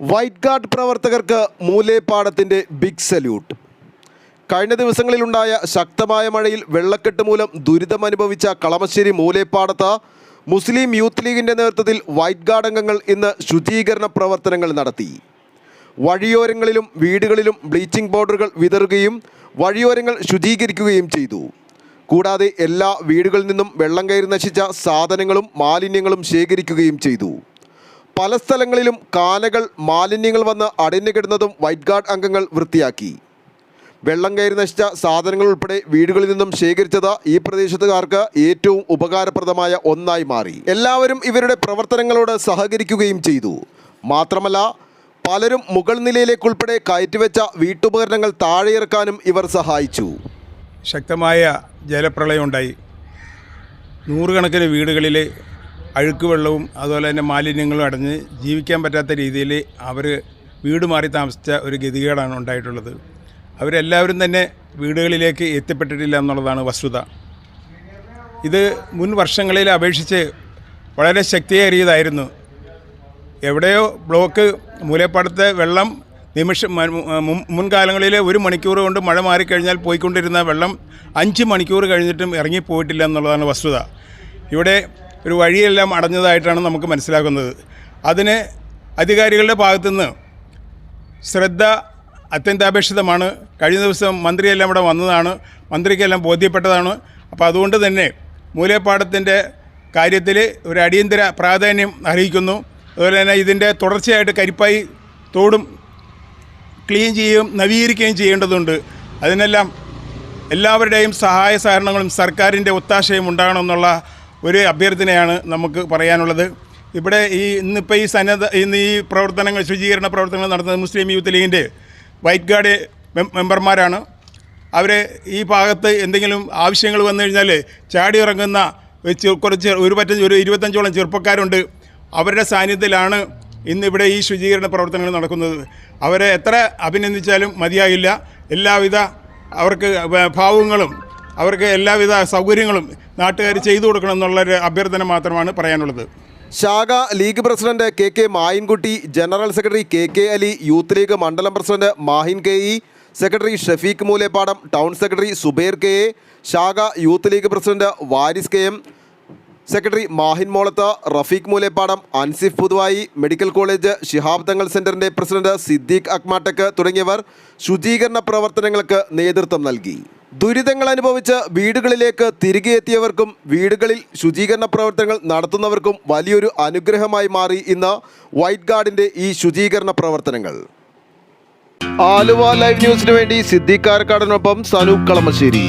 White guard പ്രവർത്തകർക്ക് മൂലേപ്പാടത്തിന്റെ big salute കഴിഞ്ഞ ദിവസങ്ങളിലുണ്ടായ ശക്തമായ മഴയിൽ വെള്ളക്കെട്ട് മൂലം ദുരിതമനുഭവിച്ച കളമശ്ശേരി മൂലേപ്പാടത്ത് മുസ്ലിം യൂത്ത് ലീഗിന്റെ നേതൃത്വത്തിൽ വൈറ്റ് ഗാർഡ് അംഗങ്ങൾ ഇന്ന് ശുചീകരണ പ്രവർത്തനങ്ങൾ നടത്തി. വഴിയോരങ്ങളിലും വീടുകളിലും ബ്ലീച്ചിംഗ് പൗഡറുകൾ വിതറുകയും വഴിയോരങ്ങൾ ശുചീകരിക്കുകയും ചെയ്തു. കൂടാതെ എല്ലാ വീടുകളിൽ നിന്നും വെള്ളം കയറി നശിച്ച സാധനങ്ങളും മാലിന്യങ്ങളും ശേഖരിക്കുകയും ചെയ്തു. പല സ്ഥലങ്ങളിലും കാനകൾ മാലിന്യങ്ങൾ വന്ന് അടിഞ്ഞു കിടന്നതും വൈറ്റ് ഗാർഡ് അംഗങ്ങൾ വൃത്തിയാക്കി. വെള്ളം കയറി നശിച്ച സാധനങ്ങൾ ഉൾപ്പെടെ വീടുകളിൽ നിന്നും ശേഖരിച്ചത് ഈ പ്രദേശത്തുകാർക്ക് ഏറ്റവും ഉപകാരപ്രദമായ ഒന്നായി മാറി. എല്ലാവരും ഇവരുടെ പ്രവർത്തനങ്ങളോട് സഹകരിക്കുകയും ചെയ്തു. മാത്രമല്ല പലരും മുകൾ നിലയിലേക്കുൾപ്പെടെ കയറ്റിവെച്ച വീട്ടുപകരണങ്ങൾ താഴെയിറക്കാനും ഇവർ സഹായിച്ചു. ശക്തമായ ജലപ്രളയം ഉണ്ടായി. നൂറുകണക്കിന് വീടുകളിൽ അഴുക്ക് വെള്ളവും അതുപോലെ തന്നെ മാലിന്യങ്ങളും അടഞ്ഞ് ജീവിക്കാൻ പറ്റാത്ത രീതിയിൽ അവർ വീട് മാറി താമസിച്ച ഒരു ഗതികേടാണ് ഉണ്ടായിട്ടുള്ളത്. അവരെല്ലാവരും തന്നെ വീടുകളിലേക്ക് എത്തിപ്പെട്ടിട്ടില്ല എന്നുള്ളതാണ് വസ്തുത. ഇത് മുൻ വർഷങ്ങളിൽ അപേക്ഷിച്ച് വളരെ ശക്തിയേറിയതായിരുന്നു. എവിടെയോ ബ്ലോക്ക് മൂലപ്പാടത്തെ വെള്ളം നിമിഷം മുൻകാലങ്ങളിൽ ഒരു മണിക്കൂർ കൊണ്ട് മഴ മാറിക്കഴിഞ്ഞാൽ പോയിക്കൊണ്ടിരുന്ന വെള്ളം അഞ്ച് മണിക്കൂർ കഴിഞ്ഞിട്ടും ഇറങ്ങിപ്പോയിട്ടില്ല എന്നുള്ളതാണ് വസ്തുത. ഇവിടെ ഒരു വഴിയെല്ലാം അടഞ്ഞതായിട്ടാണ് നമുക്ക് മനസ്സിലാക്കുന്നത് അതിന് അധികാരികളുടെ ഭാഗത്തുനിന്ന് ശ്രദ്ധ അത്യന്താപേക്ഷിതമാണ്. കഴിഞ്ഞ ദിവസം മന്ത്രിയെല്ലാം ഇവിടെ വന്നതാണ്. മന്ത്രിക്കെല്ലാം ബോധ്യപ്പെട്ടതാണ്. അപ്പോൾ അതുകൊണ്ട് തന്നെ മൂലപ്പാടത്തിന്റെ കാര്യത്തിൽ ഒരു അടിയന്തര പ്രാധാന്യം അറിയിക്കുന്നു അതുപോലെ തന്നെ ഇതിന്റെ തുടർച്ചയായിട്ട് കരിപ്പായി തോടും ക്ലീൻ ചെയ്യുകയും നവീകരിക്കുകയും ചെയ്യേണ്ടതുണ്ട്. അതിനെല്ലാം എല്ലാവരുടെയും സഹായ സഹകരണങ്ങളും സർക്കാരിന്റെ ഒത്താശയും ഉണ്ടാകണമെന്നുള്ള ഒരു അഭ്യർത്ഥനയാണ് നമുക്ക് പറയാനുള്ളത്. ഇവിടെ ഈ ഇന്നിപ്പോൾ ഈ സന്നദ്ധ ഇന്ന് ഈ പ്രവർത്തനങ്ങൾ ശുചീകരണ പ്രവർത്തനങ്ങൾ നടത്തുന്നത് മുസ്ലിം യൂത്ത് ലീഗിന്റെ വൈറ്റ് ഗാർഡ് മെമ്പർമാരാണ്. അവർ ഈ ഭാഗത്ത് എന്തെങ്കിലും ആവശ്യങ്ങൾ വന്നു കഴിഞ്ഞാൽ ചാടി ഇറങ്ങുന്ന കുറച്ച് ഒരു പറ്റ ഒരു ഇരുപത്തഞ്ചോളം ചെറുപ്പക്കാരുണ്ട്. അവരുടെ സാന്നിധ്യത്തിലാണ് ഇന്നിവിടെ ഈ ശുചീകരണ പ്രവർത്തനങ്ങൾ നടക്കുന്നത്. അവരെ എത്ര അഭിനന്ദിച്ചാലും മതിയാകില്ല. എല്ലാവിധ അവർക്ക് ഭാവുകങ്ങളും അവർക്ക് എല്ലാവിധ സൗകര്യങ്ങളും നാട്ടുകാർ ചെയ്തു കൊടുക്കണം എന്നുള്ളൊരു അഭ്യർത്ഥന മാത്രമാണ് പറയാനുള്ളത്. ശാഖ league president K K Mayinkutty general secretary K K Ali youth league മണ്ഡലം president Mahin K E secretary Shafeeq Moolepadam town secretary Subair K A ശാഖ youth league president Waris K M secretary Mahin Molath Rafeeq Moolepadam Ansif Puthuvayi medical college Shihab Thangal സെന്ററിന്റെ president Siddique അക്മാട്ടക്ക് തുടങ്ങിയവർ ശുചീകരണ പ്രവർത്തനങ്ങൾക്ക് നേതൃത്വം നൽകി. ദുരിതങ്ങൾ അനുഭവിച്ച് വീടുകളിലേക്ക് തിരികെ എത്തിയവർക്കും വീടുകളിൽ ശുചീകരണ പ്രവർത്തനങ്ങൾ നടത്തുന്നവർക്കും വലിയൊരു അനുഗ്രഹമായി മാറി ഇന്ന് വൈറ്റ് ഗാർഡിന്റെ ഈ ശുചീകരണ പ്രവർത്തനങ്ങൾ. ആലുവ ലൈവ് ന്യൂസിനു വേണ്ടി സിദ്ദീഖ് സനു കളമശ്ശേരി.